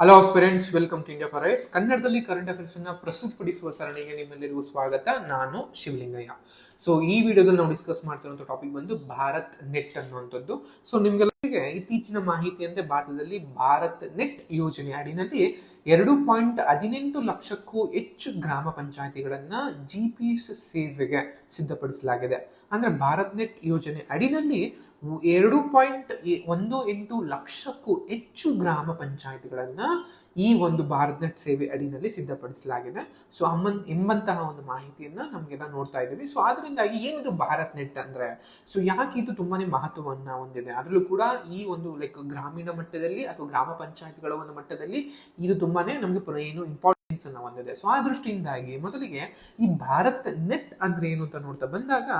Hello aspirants welcome to India ಫಾರೆಸ್ ಕನ್ನಡದಲ್ಲಿ current affairs ಅನ್ನ ಪ್ರಸ್ತುತಪಡಿಸುವ ಸರಣಿಗೆ ನಿಮ್ಮೆಲ್ಲರಿಗೂ ಸ್ವಾಗತ. ನಾನು ಶಿವಲಿಂಗಯ್ಯ. ಸೊ ಈ ವಿಡಿಯೋದಲ್ಲಿ ನಾವು ಡಿಸ್ಕಸ್ ಮಾಡ್ತಿರುವಂಥ ಟಾಪಿಕ್ ಬಂದು ಭಾರತ್ ನೆಟ್ ಅನ್ನುವಂಥದ್ದು. ಸೊ ನಿಮ್ಗೆಲ್ಲರಿಗೆ ಇತ್ತೀಚಿನ ಮಾಹಿತಿಯಂತೆ ಭಾರತದಲ್ಲಿ ಭಾರತ್ ನೆಟ್ ಯೋಜನೆ ಅಡಿನಲ್ಲಿ ಎರಡು ಪಾಯಿಂಟ್ ಹದಿನೆಂಟು ಲಕ್ಷಕ್ಕೂ ಹೆಚ್ಚು ಗ್ರಾಮ ಪಂಚಾಯತಿಗಳನ್ನ ಜಿ ಪಿ ಎಸ್ ಸೇವೆಗೆ ಸಿದ್ಧಪಡಿಸಲಾಗಿದೆ. ಅಂದ್ರೆ ಭಾರತ್ ನೆಟ್ ಯೋಜನೆ ಅಡಿನಲ್ಲಿ ಎರಡು ಪಾಯಿಂಟ್ ಒಂದು ಎಂಟು ಲಕ್ಷಕ್ಕೂ ಹೆಚ್ಚು ಗ್ರಾಮ ಪಂಚಾಯತಿಗಳನ್ನ ಈ ಒಂದು ಭಾರತ್ ನೆಟ್ ಸೇವೆ ಅಡಿನಲ್ಲಿ ಸಿದ್ಧಪಡಿಸಲಾಗಿದೆ. ಸೊ ಅಮ್ಮನ್, ಎಂಬಂತಹ ಒಂದು ಮಾಹಿತಿಯನ್ನ ನಮಗೆಲ್ಲ ನೋಡ್ತಾ ಇದ್ದೀವಿ. ಸೊ ಅದರಿಂದಾಗಿ ಏನಿದು ಭಾರತ್ ನೆಟ್ ಅಂದ್ರೆ? ಸೊ ಯಾಕೆ ಇದು ತುಂಬಾನೇ ಮಹತ್ವವನ್ನ ಹೊಂದಿದೆ? ಅದರಲ್ಲೂ ಕೂಡ ಈ ಒಂದು ಲೈಕ್ ಗ್ರಾಮೀಣ ಮಟ್ಟದಲ್ಲಿ ಅಥವಾ ಗ್ರಾಮ ಪಂಚಾಯತ್ಗಳ ಒಂದು ಮಟ್ಟದಲ್ಲಿ ಇದು ತುಂಬಾನೇ ನಮಗೆ ಏನು ಇಂಪಾರ್ಟೆನ್ಸ್ ಅನ್ನ ಹೊಂದಿದೆ. ಸೊ ಆ ದೃಷ್ಟಿಯಿಂದಾಗಿ ಮೊದಲಿಗೆ ಈ ಭಾರತ್ ನೆಟ್ ಅಂದ್ರೆ ಏನು ಅಂತ ನೋಡ್ತಾ ಬಂದಾಗ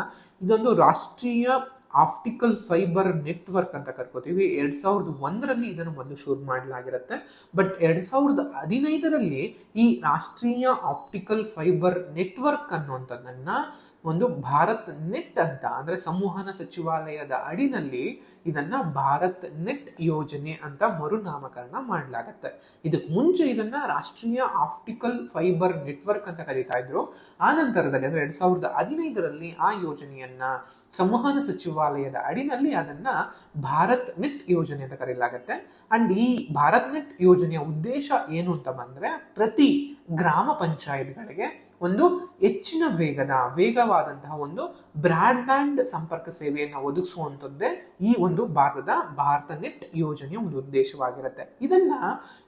ಇದೊಂದು ರಾಷ್ಟ್ರೀಯ ಆಪ್ಟಿಕಲ್ ಫೈಬರ್ ನೆಟ್ವರ್ಕ್ ಅಂತ ಕರ್ಕೋತೀವಿ. ಎರಡ್ ಸಾವಿರದ ಒಂದರಲ್ಲಿ ಇದನ್ನು ಮೊದಲು ಶುರು ಮಾಡಲಾಗಿರುತ್ತೆ. ಬಟ್ ಎರಡ್ ಸಾವಿರದ ಹದಿನೈದರಲ್ಲಿ ಈ ರಾಷ್ಟ್ರೀಯ ಆಪ್ಟಿಕಲ್ ಫೈಬರ್ ನೆಟ್ವರ್ಕ್ ಅನ್ನುವಂಥದ್ದನ್ನ ಒಂದು ಭಾರತ್ ನೆಟ್ ಅಂತ, ಅಂದ್ರೆ ಸಂವಹನ ಸಚಿವಾಲಯದ ಅಡಿನಲ್ಲಿ ಇದನ್ನ ಭಾರತ್ ನೆಟ್ ಯೋಜನೆ ಅಂತ ಮರುನಾಮಕರಣ ಮಾಡಲಾಗತ್ತೆ. ಇದಕ್ಕೆ ಮುಂಚೆ ಇದನ್ನ ರಾಷ್ಟ್ರೀಯ ಆಪ್ಟಿಕಲ್ ಫೈಬರ್ ನೆಟ್ವರ್ಕ್ ಅಂತ ಕರೀತಾ ಇದ್ರು. ಆ ನಂತರದಲ್ಲಿ, ಅಂದ್ರೆ ಎರಡ್ ಸಾವಿರದ ಹದಿನೈದರಲ್ಲಿ ಆ ಯೋಜನೆಯನ್ನ ಸಂವಹನ ಸಚಿವಾಲಯದ ಅಡಿನಲ್ಲಿ ಅದನ್ನ ಭಾರತ್ ನೆಟ್ ಯೋಜನೆ ಅಂತ ಕರೆಯಲಾಗುತ್ತೆ ಅಂಡ್ ಈ ಭಾರತ್ ನೆಟ್ ಯೋಜನೆಯ ಉದ್ದೇಶ ಏನು ಅಂತ ಬಂದ್ರೆ ಪ್ರತಿ ಗ್ರಾಮ ಪಂಚಾಯತ್ಗಳಿಗೆ ಒಂದು ಹೆಚ್ಚಿನ ವೇಗದ, ವೇಗವಾದಂತಹ ಒಂದು ಬ್ರಾಡ್ ಬ್ಯಾಂಡ್ ಸಂಪರ್ಕ ಸೇವೆಯನ್ನು ಒದಗಿಸುವಂಥದ್ದೇ ಈ ಒಂದು ಭಾರತದ ಭಾರತ ನೆಟ್ ಯೋಜನೆಯ ಒಂದು ಉದ್ದೇಶವಾಗಿರುತ್ತೆ. ಇದನ್ನ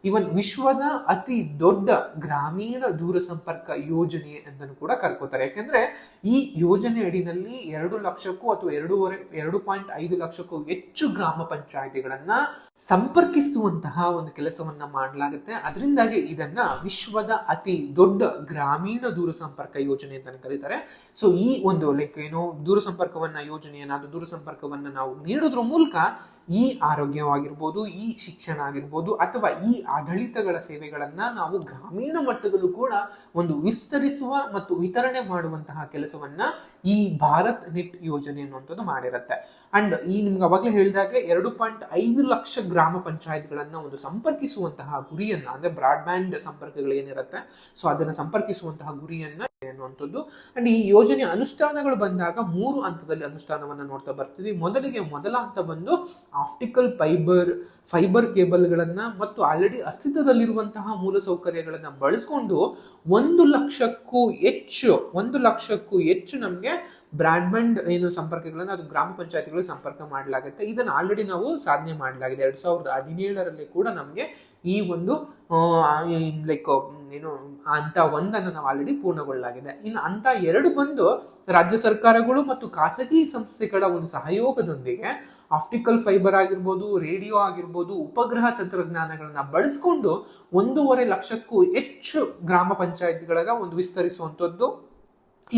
ಇವನ್ ವಿಶ್ವದ ಅತಿ ದೊಡ್ಡ ಗ್ರಾಮೀಣ ದೂರ ಸಂಪರ್ಕ ಯೋಜನೆ ಅಂತ ಕೂಡ ಕರ್ಕೋತಾರೆ. ಯಾಕೆಂದ್ರೆ ಈ ಯೋಜನೆ ಅಡಿನಲ್ಲಿ ಎರಡು ಲಕ್ಷಕ್ಕೂ ಅಥವಾ ಎರಡೂವರೆ, ಎರಡು ಪಾಯಿಂಟ್ ಐದು ಲಕ್ಷಕ್ಕೂ ಹೆಚ್ಚು ಗ್ರಾಮ ಪಂಚಾಯತಿಗಳನ್ನ ಸಂಪರ್ಕಿಸುವಂತಹ ಒಂದು ಕೆಲಸವನ್ನ ಮಾಡಲಾಗುತ್ತೆ. ಅದರಿಂದಾಗಿ ಇದನ್ನ ವಿಶ್ವದ ಅತಿ ದೊಡ್ಡ ಗ್ರಾಮೀಣ ದೂರಸಂಪರ್ಕ ಯೋಜನೆ ಅಂತಾನೆ ಕರೀತಾರೆ. ಸೊ ಈ ಒಂದು ಲೈಕ್ ಏನು ದೂರಸಂಪರ್ಕವನ್ನ ಯೋಜನೆಯನ್ನ ಅದು ದೂರಸಂಪರ್ಕವನ್ನ ನಾವು ನೀಡೋದ್ರ ಮೂಲಕ ಈ ಆರೋಗ್ಯವಾಗಿರ್ಬೋದು, ಈ ಶಿಕ್ಷಣ ಆಗಿರ್ಬೋದು, ಅಥವಾ ಈ ಆಡಳಿತಗಳ ಸೇವೆಗಳನ್ನ ನಾವು ಗ್ರಾಮೀಣ ಮಟ್ಟದಲ್ಲೂ ಕೂಡ ಒಂದು ವಿಸ್ತರಿಸುವ ಮತ್ತು ವಿತರಣೆ ಮಾಡುವಂತಹ ಕೆಲಸವನ್ನ ಈ ಭಾರತ್ ನೆಟ್ ಯೋಜನೆ ಅನ್ನುವಂಥದ್ದು ಮಾಡಿರುತ್ತೆ. ಅಂಡ್ ಈ ನಿಮ್ಗೆ ಅವಾಗಲೇ ಹೇಳಿದಾಗ ಎರಡು ಪಾಯಿಂಟ್ ಐದು ಲಕ್ಷ ಗ್ರಾಮ ಪಂಚಾಯತ್ಗಳನ್ನ ಒಂದು ಸಂಪರ್ಕಿಸುವಂತಹ ಗುರಿಯನ್ನ, ಅಂದ್ರೆ ಬ್ರಾಡ್ಬ್ಯಾಂಡ್ ಸಂಪರ್ಕಗಳು ಏನಿರುತ್ತೆ ಸೊ ಅದನ್ನ ಸಂಪರ್ಕಿಸುವಂತಹ ಗುರಿಯನ್ನ ಅನ್ನುವಂಥದ್ದು ಅಂಡ್ ಈ ಯೋಜನೆ ಅನುಷ್ಠಾನಗಳು ಬಂದಾಗ ಮೂರು ಹಂತದಲ್ಲಿ ಅನುಷ್ಠಾನವನ್ನ ನೋಡ್ತಾ ಬರ್ತೀವಿ. ಮೊದಲಿಗೆ ಮೊದಲ ಹಂತ ಬಂದು ಆಪ್ಟಿಕಲ್ ಫೈಬರ್ ಫೈಬರ್ ಕೇಬಲ್ಗಳನ್ನು ಮತ್ತು ಆಲ್ರೆಡಿ ಅಸ್ತಿತ್ವದಲ್ಲಿರುವಂತಹ ಮೂಲಸೌಕರ್ಯಗಳನ್ನು ಬಳಸ್ಕೊಂಡು ಒಂದು ಲಕ್ಷಕ್ಕೂ ಹೆಚ್ಚು, ಒಂದು ಲಕ್ಷಕ್ಕೂ ಹೆಚ್ಚು ನಮಗೆ ಬ್ರಾಡ್ಬ್ಯಾಂಡ್ ಏನು ಸಂಪರ್ಕಗಳನ್ನು ಅದು ಗ್ರಾಮ ಪಂಚಾಯಿತಿಗಳು ಸಂಪರ್ಕ ಮಾಡಲಾಗುತ್ತೆ. ಇದನ್ನು ಆಲ್ರೆಡಿ ನಾವು ಸಾಧನೆ ಮಾಡಲಾಗಿದೆ. ಎರಡು ಸಾವಿರದ ಹದಿನೇಳರಲ್ಲಿ ಕೂಡ ನಮಗೆ ಈ ಒಂದು ಲೈಕ್ ಏನು ಹಂತ ಒಂದನ್ನು ನಾವು ಆಲ್ರೆಡಿ ಪೂರ್ಣಗೊಳ್ಳಲಾಗಿದೆ ಇನ್ನು ಹಂತ ಎರಡು ಬಂದು ರಾಜ್ಯ ಸರ್ಕಾರಗಳು ಮತ್ತು ಖಾಸಗಿ ಸಂಸ್ಥೆಗಳ ಒಂದು ಸಹಯೋಗದೊಂದಿಗೆ ಆಪ್ಟಿಕಲ್ ಫೈಬರ್ ಆಗಿರ್ಬೋದು, ರೇಡಿಯೋ ಆಗಿರ್ಬೋದು, ಉಪಗ್ರಹ ತಂತ್ರಜ್ಞಾನಗಳನ್ನು ಬಳಸ್ಕೊಂಡು ಒಂದೂವರೆ ಲಕ್ಷಕ್ಕೂ ಹೆಚ್ಚು ಗ್ರಾಮ ಪಂಚಾಯತ್ಗಳ ಒಂದು ವಿಸ್ತರಿಸುವಂಥದ್ದು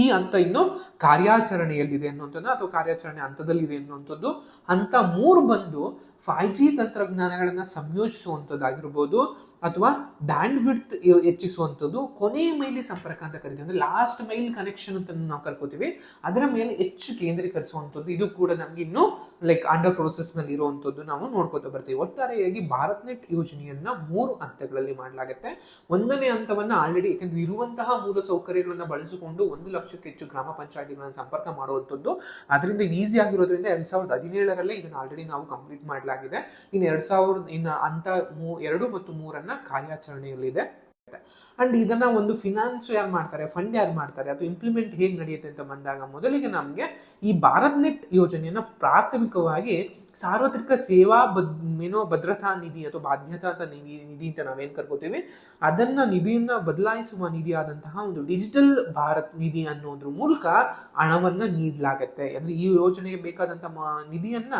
ಈ ಹಂತ ಇನ್ನು ಕಾರ್ಯಾಚರಣೆಯಲ್ಲಿದೆ ಅನ್ನುವಂಥದ್ದು ಅಥವಾ ಕಾರ್ಯಾಚರಣೆ ಹಂತದಲ್ಲಿದೆ ಅನ್ನುವಂಥದ್ದು, ಹಂತ ಮೂರು ಬಂದು ಫೈವ್ ಜಿ ತಂತ್ರಜ್ಞಾನಗಳನ್ನು ಸಂಯೋಜಿಸುವಂಥದ್ದಾಗಿರ್ಬೋದು ಅಥವಾ ಬ್ಯಾಂಡ್ ವಿಡ್ತ್ ಹೆಚ್ಚಿಸುವಂಥದ್ದು ಕೊನೆ ಮೈಲಿ ಸಂಪರ್ಕ ಅಂತ ಕರಿತೀವಿ. ಅಂದ್ರೆ ಲಾಸ್ಟ್ ಮೈಲ್ ಕನೆಕ್ಷನ್ ಅಂತ ನಾವು ಕರ್ಕೋತೀವಿ. ಅದರ ಮೇಲೆ ಹೆಚ್ಚು ಕೇಂದ್ರೀಕರಿಸುವಂಥದ್ದು ಇದು ಕೂಡ ನಮಗೆ ಇನ್ನು ಲೈಕ್ ಅಂಡರ್ ಪ್ರೋಸೆಸ್ನಲ್ಲಿ ಇರುವಂಥದ್ದು ನಾವು ನೋಡ್ಕೋತಾ ಬರ್ತೀವಿ. ಒಟ್ಟಾರೆಯಾಗಿ ಭಾರತ್ ನೆಟ್ ಯೋಜನೆಯನ್ನ ಮೂರು ಹಂತಗಳಲ್ಲಿ ಮಾಡಲಾಗುತ್ತೆ. ಒಂದನೇ ಹಂತವನ್ನು ಆಲ್ರೆಡಿ ಯಾಕಂದ್ರೆ ಇರುವಂತಹ ಮೂಲ ಸೌಕರ್ಯಗಳನ್ನು ಬಳಸಿಕೊಂಡು ಒಂದು ಲಕ್ಷಕ್ಕೆ ಹೆಚ್ಚು ಗ್ರಾಮ ಪಂಚಾಯತಿಗಳನ್ನು ಸಂಪರ್ಕ ಮಾಡುವಂಥದ್ದು. ಅದರಿಂದ ಇದು ಈಸಿ ಆಗಿರೋದ್ರಿಂದ ಎರಡ್ ಸಾವಿರದ ಹದಿನೇಳರಲ್ಲಿ ಇದನ್ನ ಆಲ್ರೆಡಿ ನಾವು ಕಂಪ್ಲೀಟ್ ಮಾಡಲಾಗಿದೆ. ಇನ್ನು ಎರಡ್ ಸಾವಿರದ ಇನ್ನು ಅಂತ ಮೂ, ಎರಡು ಮತ್ತು ಮೂರನ್ನ ಕಾರ್ಯಾಚರಣೆಯಲ್ಲಿದೆ. ಅಂಡ್ ಇದನ್ನ ಒಂದು ಫಿನಾನ್ಸ್ ಯಾರು ಮಾಡ್ತಾರೆ? ಫಂಡ್ ಯಾರು ಮಾಡ್ತಾರೆ? ಅಥವಾ ಇಂಪ್ಲಿಮೆಂಟ್ ಹೇಗೆ ನಡೆಯುತ್ತೆ ಅಂತ ಬಂದಾಗ ಮೊದಲಿಗೆ ನಮಗೆ ಈ ಭಾರತ್ ನೆಟ್ ಯೋಜನೆಯನ್ನ ಪ್ರಾಥಮಿಕವಾಗಿ ಸಾರ್ವತ್ರಿಕ ಸೇವಾ ಬದ್, ಏನೋ ಭದ್ರತಾ ನಿಧಿ ಅಥವಾ ಬಾಧ್ಯತಾ ನಿಧಿ ನಿಧಿ ಅಂತ ನಾವೇನು ಕರ್ಕೋತೀವಿ? ಅದನ್ನ ನಿಧಿಯನ್ನ ಬದಲಾಯಿಸುವ ನಿಧಿಯಾದಂತಹ ಒಂದು ಡಿಜಿಟಲ್ ಭಾರತ್ ನಿಧಿ ಅನ್ನೋದ್ರ ಮೂಲಕ ಹಣವನ್ನ ನೀಡಲಾಗುತ್ತೆ. ಅಂದ್ರೆ ಈ ಯೋಜನೆಗೆ ಬೇಕಾದಂತಹ ನಿಧಿಯನ್ನ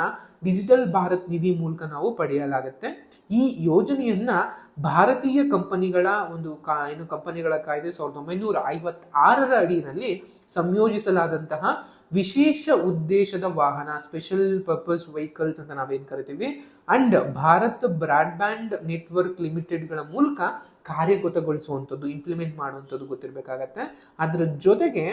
ಡಿಜಿಟಲ್ ಭಾರತ್ ನಿಧಿ ಮೂಲಕ ನಾವು ಪಡೆಯಲಾಗುತ್ತೆ. ಈ ಯೋಜನೆಯನ್ನ ಭಾರತೀಯ ಕಂಪನಿಗಳ ಒಂದು ಕಾ, ಏನು ಕಂಪನಿಗಳ ಕಾಯ್ದೆ ಸಾವಿರದ ಒಂಬೈನೂರ ಐವತ್ತಾರರ ಅಡಿಯಲ್ಲಿ ಸಂಯೋಜಿಸಲಾದಂತಹ ವಿಶೇಷ ಉದ್ದೇಶದ ವಾಹನ ಸ್ಪೆಷಲ್ ಪರ್ಪಸ್ ವೆಹಿಕಲ್ಸ್ ಅಂತ ನಾವೇನು ಕರಿತೀವಿ? ಅಂಡ್ ಭಾರತ್ ಬ್ರಾಡ್ಬ್ಯಾಂಡ್ ನೆಟ್ವರ್ಕ್ ಲಿಮಿಟೆಡ್ಗಳ ಮೂಲಕ ಕಾರ್ಯಗತಗೊಳಿಸುವಂಥದ್ದು ಇಂಪ್ಲಿಮೆಂಟ್ ಮಾಡುವಂಥದ್ದು ಗೊತ್ತಿರಬೇಕಾಗತ್ತೆ. ಅದರ ಜೊತೆಗೆ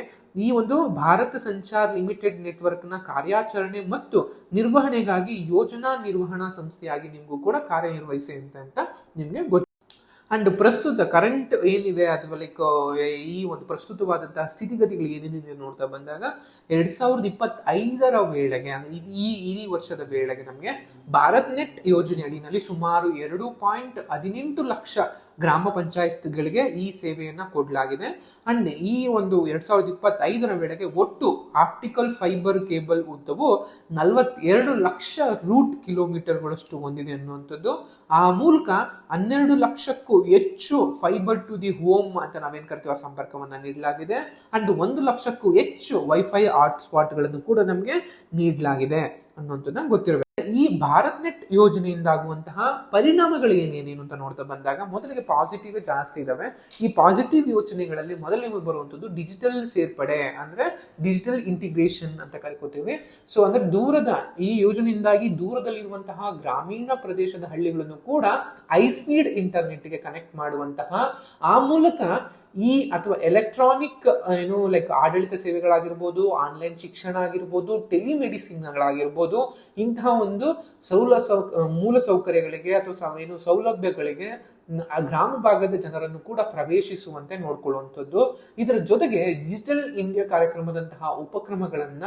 ಈ ಒಂದು ಭಾರತ ಸಂಚಾರ್ ಲಿಮಿಟೆಡ್ ನೆಟ್ವರ್ಕ್ನ ಕಾರ್ಯಾಚರಣೆ ಮತ್ತು ನಿರ್ವಹಣೆಗಾಗಿ ಯೋಜನಾ ನಿರ್ವಹಣಾ ಸಂಸ್ಥೆಯಾಗಿ ನಿಮಗೂ ಕೂಡ ಕಾರ್ಯನಿರ್ವಹಿಸಿ ಅಂತ ನಿಮಗೆ ಗೊತ್ತು ಅಂಡ್ ಪ್ರಸ್ತುತ ಕರೆಂಟ್ ಏನಿದೆ ಅಥವಾ ಲೈಕ್ ಈ ಒಂದು ಪ್ರಸ್ತುತವಾದಂತಹ ಸ್ಥಿತಿಗತಿಗಳು ಏನಿದೆ ನೋಡ್ತಾ ಬಂದಾಗ ಎರಡ್ ಸಾವಿರದ ಇಪ್ಪತ್ತೈದರ ವೇಳೆಗೆ ಈ ಈ ವರ್ಷದ ವೇಳೆಗೆ ನಮಗೆ ಭಾರತ್ ನೆಟ್ ಯೋಜನೆ ಅಡಿನಲ್ಲಿ ಸುಮಾರು ಎರಡು ಪಾಯಿಂಟ್ ಹದಿನೆಂಟು ಲಕ್ಷ ಗ್ರಾಮ ಪಂಚಾಯತ್ಗಳಿಗೆ ಈ ಸೇವೆಯನ್ನು ಕೊಡಲಾಗಿದೆ. ಅಂಡ್ ಈ ಒಂದು ಎರಡ್ ಸಾವಿರದ ಇಪ್ಪತ್ತೈದರ ವೇಳೆಗೆ ಒಟ್ಟು ಆಪ್ಟಿಕಲ್ ಫೈಬರ್ ಕೇಬಲ್ ಉದ್ದವು ನಲವತ್ತೆರಡು ಲಕ್ಷ ರೂಟ್ ಕಿಲೋಮೀಟರ್ಗಳಷ್ಟು ಹೊಂದಿದೆ ಅನ್ನುವಂಥದ್ದು. ಆ ಮೂಲಕ ಹನ್ನೆರಡು ಲಕ್ಷಕ್ಕೂ ಹೆಚ್ಚು ಫೈಬರ್ ಟು ದಿ ಹೋಮ್ ಅಂತ ನಾವೇನ್ ಕರಿತೀವಿ ಆ ಸಂಪರ್ಕವನ್ನ ನೀಡಲಾಗಿದೆ. ಅಂಡ್ ಒಂದು ಲಕ್ಷಕ್ಕೂ ಹೆಚ್ಚು ವೈಫೈ ಹಾಟ್ಸ್ಪಾಟ್ಗಳನ್ನು ಕೂಡ ನಮಗೆ ನೀಡಲಾಗಿದೆ ಅನ್ನುವಂಥದ್ದನ್ನ ಗೊತ್ತಿರಬೇಕು. ಈ ಭಾರತ್ ನೆಟ್ ಯೋಜನೆಯಿಂದ ಆಗುವಂತಹ ಪರಿಣಾಮಗಳು ಏನೇನೇನು ಅಂತ ನೋಡ್ತಾ ಬಂದಾಗ ಮೊದಲಿಗೆ ಪಾಸಿಟಿವ್ ಜಾಸ್ತಿ ಇದಾವೆ. ಈ ಪಾಸಿಟಿವ್ ಯೋಚನೆಗಳಲ್ಲಿ ಮೊದಲನೇ ಬರುವಂಥದ್ದು ಡಿಜಿಟಲ್ ಸೇರ್ಪಡೆ ಅಂದ್ರೆ ಡಿಜಿಟಲ್ ಇಂಟಿಗ್ರೇಷನ್ ಅಂತ ಕರ್ಕೋತೀವಿ. ಸೊ ಅಂದ್ರೆ ದೂರದ ಈ ಯೋಜನೆಯಿಂದಾಗಿ ದೂರದಲ್ಲಿರುವಂತಹ ಗ್ರಾಮೀಣ ಪ್ರದೇಶದ ಹಳ್ಳಿಗಳನ್ನು ಕೂಡ ಹೈ ಸ್ಪೀಡ್ ಇಂಟರ್ನೆಟ್ಗೆ ಕನೆಕ್ಟ್ ಮಾಡುವಂತಹ ಆ ಮೂಲಕ ಈ ಅಥವಾ ಎಲೆಕ್ಟ್ರಾನಿಕ್ ಏನು ಲೈಕ್ ಆಡಳಿತ ಸೇವೆಗಳಾಗಿರ್ಬೋದು ಆನ್ಲೈನ್ ಶಿಕ್ಷಣ ಆಗಿರ್ಬೋದು ಟೆಲಿಮೆಡಿಸಿನ್ಗಳಾಗಿರ್ಬೋದು ಇಂತಹ ಒಂದು ಸೌಲ ಸೌ ಮೂಲ ಸೌಕರ್ಯಗಳಿಗೆ ಅಥವಾ ಏನು ಸೌಲಭ್ಯಗಳಿಗೆ ಗ್ರಾಮ ಭಾಗದ ಜನರನ್ನು ಕೂಡ ಪ್ರವೇಶಿಸುವಂತೆ ನೋಡ್ಕೊಳ್ಳುವಂಥದ್ದು. ಇದರ ಜೊತೆಗೆ ಡಿಜಿಟಲ್ ಇಂಡಿಯಾ ಕಾರ್ಯಕ್ರಮದಂತಹ ಉಪಕ್ರಮಗಳನ್ನ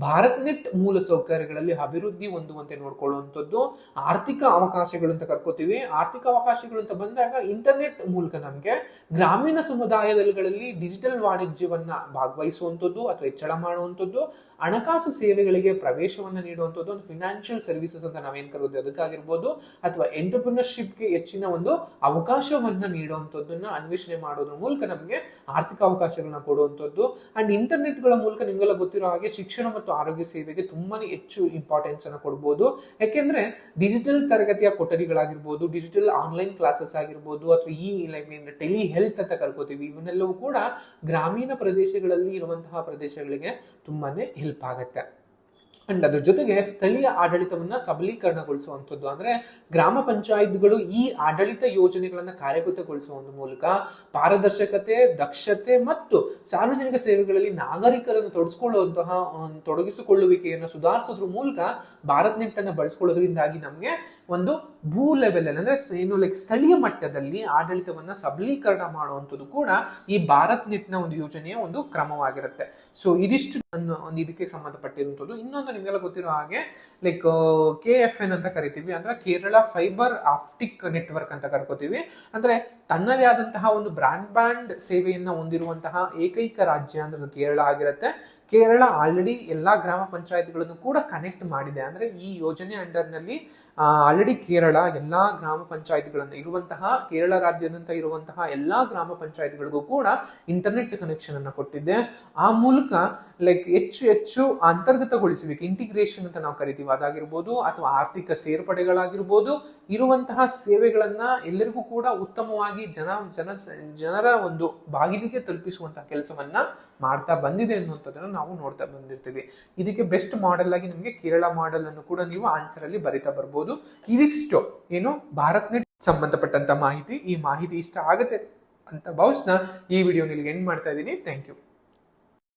ಭಾರತ್ ನೆಟ್ ಮೂಲ ಸೌಕರ್ಯಗಳಲ್ಲಿ ಅಭಿವೃದ್ಧಿ ಹೊಂದುವಂತೆ ನೋಡ್ಕೊಳ್ಳುವಂಥದ್ದು. ಆರ್ಥಿಕ ಅವಕಾಶಗಳು ಅಂತ ಕರ್ಕೋತೀವಿ. ಆರ್ಥಿಕ ಅವಕಾಶಗಳು ಅಂತ ಬಂದಾಗ ಇಂಟರ್ನೆಟ್ ಮೂಲಕ ನಮಗೆ ಗ್ರಾಮೀಣ ಸಮುದಾಯಗಳಲ್ಲಿ ಡಿಜಿಟಲ್ ವಾಣಿಜ್ಯವನ್ನ ಭಾಗವಹಿಸುವಂಥದ್ದು ಅಥವಾ ಹೆಚ್ಚಳ ಮಾಡುವಂಥದ್ದು. ಹಣಕಾಸು ಸೇವೆಗಳಿಗೆ ಪ್ರವೇಶವನ್ನು ನೀಡುವಂಥದ್ದು. ಒಂದು ಫಿನಾನ್ಷಿಯಲ್ ಸರ್ವಿಸಸ್ ಅಂತ ನಾವೇನು ಕರೋದು ಅದಕ್ಕಾಗಿರ್ಬೋದು. ಅಥವಾ ಎಂಟರ್ಪ್ರಿನರ್ಶಿಪ್ಗೆ ಹೆಚ್ಚಿನ ಒಂದು ಅವಕಾಶವನ್ನ ನೀಡುವಂಥದ್ದನ್ನು ಅನ್ವೇಷಣೆ ಮಾಡೋದ್ರ ಮೂಲಕ ನಮಗೆ ಆರ್ಥಿಕ ಅವಕಾಶಗಳನ್ನ ಕೊಡುವಂಥದ್ದು ಅಂಡ್ ಇಂಟರ್ನೆಟ್ಗಳ ಮೂಲಕ ನಿಮಗೆಲ್ಲ ಗೊತ್ತಿರೋ ಹಾಗೆ ಶಿಕ್ಷಣ ಮತ್ತು ಆರೋಗ್ಯ ಸೇವೆಗೆ ತುಂಬಾ ಹೆಚ್ಚು ಇಂಪಾರ್ಟೆನ್ಸ್ ಅನ್ನು ಕೊಡ್ಬೋದು. ಯಾಕೆಂದ್ರೆ ಡಿಜಿಟಲ್ ತರಗತಿಯ ಕೊಠಡಿಗಳಾಗಿರ್ಬೋದು ಡಿಜಿಟಲ್ ಆನ್ಲೈನ್ ಕ್ಲಾಸಸ್ ಆಗಿರ್ಬೋದು, ಅಥವಾ ಈ ಲೈಕ್ ಟೆಲಿ ಹೆಲ್ತ್ ಅಂತ ಕರ್ಕೋತೀವಿ, ಇವನ್ನೆಲ್ಲವೂ ಕೂಡ ಗ್ರಾಮೀಣ ಪ್ರದೇಶಗಳಲ್ಲಿ ಇರುವಂತಹ ಪ್ರದೇಶಗಳಿಗೆ ತುಂಬಾ ಹೆಲ್ಪ್ ಆಗುತ್ತೆ. ಅಂಡ್ ಅದ್ರ ಜೊತೆಗೆ ಸ್ಥಳೀಯ ಆಡಳಿತವನ್ನ ಸಬಲೀಕರಣಗೊಳಿಸುವಂಥದ್ದು ಅಂದ್ರೆ ಗ್ರಾಮ ಪಂಚಾಯತ್ಗಳು ಈ ಆಡಳಿತ ಯೋಜನೆಗಳನ್ನ ಕಾರ್ಯಗತಗೊಳಿಸುವ ಮೂಲಕ ಪಾರದರ್ಶಕತೆ, ದಕ್ಷತೆ ಮತ್ತು ಸಾರ್ವಜನಿಕ ಸೇವೆಗಳಲ್ಲಿ ನಾಗರಿಕರನ್ನು ತೊಡಗಿಸಿಕೊಳ್ಳುವಂತಹ ತೊಡಗಿಸಿಕೊಳ್ಳುವಿಕೆಯನ್ನು ಸುಧಾರಿಸೋದ್ರ ಮೂಲಕ ಭಾರತ್ ನೆಟ್ ಅನ್ನ ಬಳಸ್ಕೊಳ್ಳೋದ್ರಿಂದಾಗಿ ನಮಗೆ ಒಂದು ಭೂ ಲೆವೆಲ್ ಅಂದ್ರೆ ಏನು ಲೈಕ್ ಸ್ಥಳೀಯ ಮಟ್ಟದಲ್ಲಿ ಆಡಳಿತವನ್ನ ಸಬಲೀಕರಣ ಮಾಡುವಂಥದ್ದು ಕೂಡ ಈ ಭಾರತ್ ನೆಟ್ನ ಒಂದು ಯೋಜನೆಯ ಒಂದು ಕ್ರಮವಾಗಿರುತ್ತೆ. ಸೊ ಇದಿಷ್ಟು ಒಂದು ಇದಕ್ಕೆ ಸಂಬಂಧಪಟ್ಟಿರುವಂಥದ್ದು. ಇನ್ನೊಂದು ನಿಮಗೆಲ್ಲ ಗೊತ್ತಿರೋ ಹಾಗೆ ಲೈಕ್ ಕೆ ಎಫ್ ಎನ್ ಅಂತ ಕರಿತೀವಿ. ಅಂದ್ರೆ ಕೇರಳ ಫೈಬರ್ ಆಪ್ಟಿಕ್ ನೆಟ್ವರ್ಕ್ ಅಂತ ಕರ್ಕೋತೀವಿ. ಅಂದ್ರೆ ತನ್ನದೇ ಆದಂತಹ ಒಂದು ಬ್ರಾಂಡ್ ಬ್ಯಾಂಡ್ ಸೇವೆಯನ್ನ ಹೊಂದಿರುವಂತಹ ಏಕೈಕ ರಾಜ್ಯ ಅಂದ್ರೆ ಕೇರಳ ಆಗಿರುತ್ತೆ. ಕೇರಳ ಆಲ್ರೆಡಿ ಎಲ್ಲ ಗ್ರಾಮ ಪಂಚಾಯತ್ಗಳನ್ನು ಕೂಡ ಕನೆಕ್ಟ್ ಮಾಡಿದೆ. ಅಂದ್ರೆ ಈ ಯೋಜನೆ ಅಂಡರ್ನಲ್ಲಿ ಆಲ್ರೆಡಿ ಕೇರಳ ಎಲ್ಲಾ ಗ್ರಾಮ ಪಂಚಾಯತ್ಗಳನ್ನು ಇರುವಂತಹ, ಕೇರಳ ರಾಜ್ಯದಂತ ಇರುವಂತಹ ಎಲ್ಲಾ ಗ್ರಾಮ ಪಂಚಾಯತ್ಗಳಿಗೂ ಕೂಡ ಇಂಟರ್ನೆಟ್ ಕನೆಕ್ಷನ್ ಅನ್ನು ಕೊಟ್ಟಿದೆ ಆ ಮೂಲಕ ಲೈಕ್ ಹೆಚ್ಚು ಹೆಚ್ಚು ಅಂತರ್ಗತಗೊಳಿಸುವಿಕೆ ಇಂಟಿಗ್ರೇಷನ್ ಅಂತ ನಾವು ಕರಿತೀವಿ. ಅದಾಗಿರ್ಬೋದು ಅಥವಾ ಆರ್ಥಿಕ ಸೇರ್ಪಡೆಗಳಾಗಿರ್ಬೋದು, ಇರುವಂತಹ ಸೇವೆಗಳನ್ನ ಎಲ್ಲರಿಗೂ ಕೂಡ ಉತ್ತಮವಾಗಿ ಜನ ಜನ ಜನರ ಒಂದು ಬಾಗಿಲಿಗೆ ತಲುಪಿಸುವಂತಹ ಕೆಲಸವನ್ನ ಮಾಡ್ತಾ ಬಂದಿದೆ ಅನ್ನುವಂಥದ್ದನ್ನು ನಾವು ನೋಡ್ತಾ ಬಂದಿರ್ತೀವಿ. ಇದಕ್ಕೆ ಬೆಸ್ಟ್ ಮಾಡೆಲ್ ಆಗಿ ನಿಮಗೆ ಕೇರಳ ಮಾಡೆಲ್ ಅನ್ನು ಕೂಡ ನೀವು ಆನ್ಸರ್ ಅಲ್ಲಿ ಬರಿತಾ ಬರ್ಬೋದು. ಇದಿಷ್ಟು. ಏನು? ಭಾರತ್ ನೆಟ್ ಸಂಬಂಧಪಟ್ಟಂತ ಮಾಹಿತಿ. ಈ ಮಾಹಿತಿ ಇಷ್ಟ ಆಗುತ್ತೆ ಅಂತ ಭಾವಿಸ್ನ ಈ ವಿಡಿಯೋ ನಿಲ್ಗೆ ಎಂಡ್ ಮಾಡ್ತಾ ಇದ್ದೀನಿ. Thank you